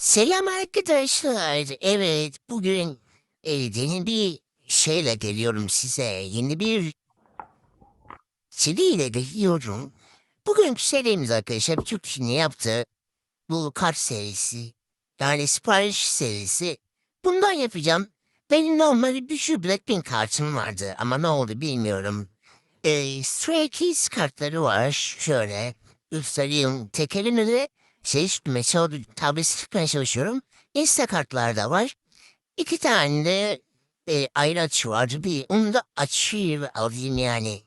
Selam arkadaşlar. Evet bugün e, yeni bir şeyle geliyorum size. Yeni bir seriyle geliyorum. Bugünkü serimiz arkadaşlar Türk Çin'i yaptı. Bu kart serisi. Yani sipariş serisi. Bundan yapacağım. Benim normal bir şu Blackpink kartım vardı ama ne oldu bilmiyorum. E, Stray Kids kartları var. Şöyle göstereyim. Tek elimle de şey üstüme çaldı, tableti tutmaya çalışıyorum. Instakartlar da var. İki tane de e, ayrı açı vardı. Bir onu da açayım alayım yani.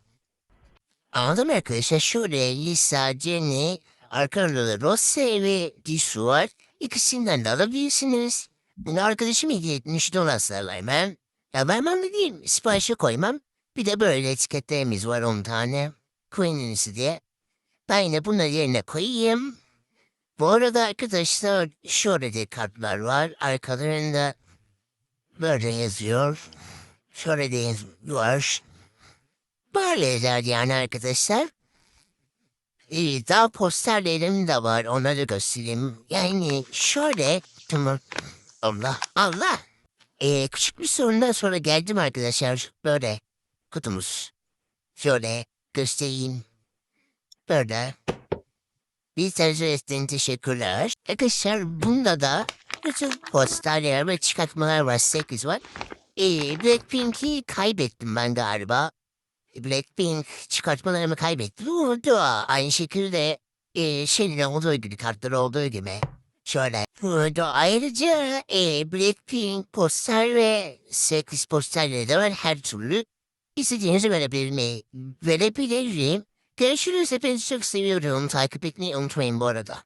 Anladım arkadaşlar. Şöyle Lisa, Jenny, arkamda da Rose ve Jisoo var. İkisinden de alabilirsiniz. Bunu arkadaşım hediye etmiş dolaşlarla ben. Ya vermem de değil. Siparişe koymam. Bir de böyle etiketlerimiz var 10 tane. Queen'inizi diye. Ben yine bunları yerine koyayım. Bu arada arkadaşlar şöyle de kartlar var. Arkalarında böyle yazıyor. Şöyle de yazıyor. Böyleler yani arkadaşlar. Ee, daha posterlerim de var. Onları göstereyim. Yani şöyle. Tamam. Allah. Allah. Ee, küçük bir sorundan sonra geldim arkadaşlar. Böyle. Kutumuz. Şöyle göstereyim. Böyle. Bir tercih ettiğin teşekkürler. Arkadaşlar bunda da bütün posterler ve çıkartmalar var. 8 var. Ee, Blackpink'i kaybettim ben galiba. Blackpink çıkartmalarımı kaybettim. Burada aynı şekilde e, şeyin olduğu gibi kartları olduğu gibi. Şöyle. Burada ayrıca e, Blackpink poster ve 8 posterleri de var her türlü. İstediğinizi verebilirim. Verebilirim. Görüşürüz. Hepinizi çok seviyorum. Takip etmeyi unutmayın bu arada.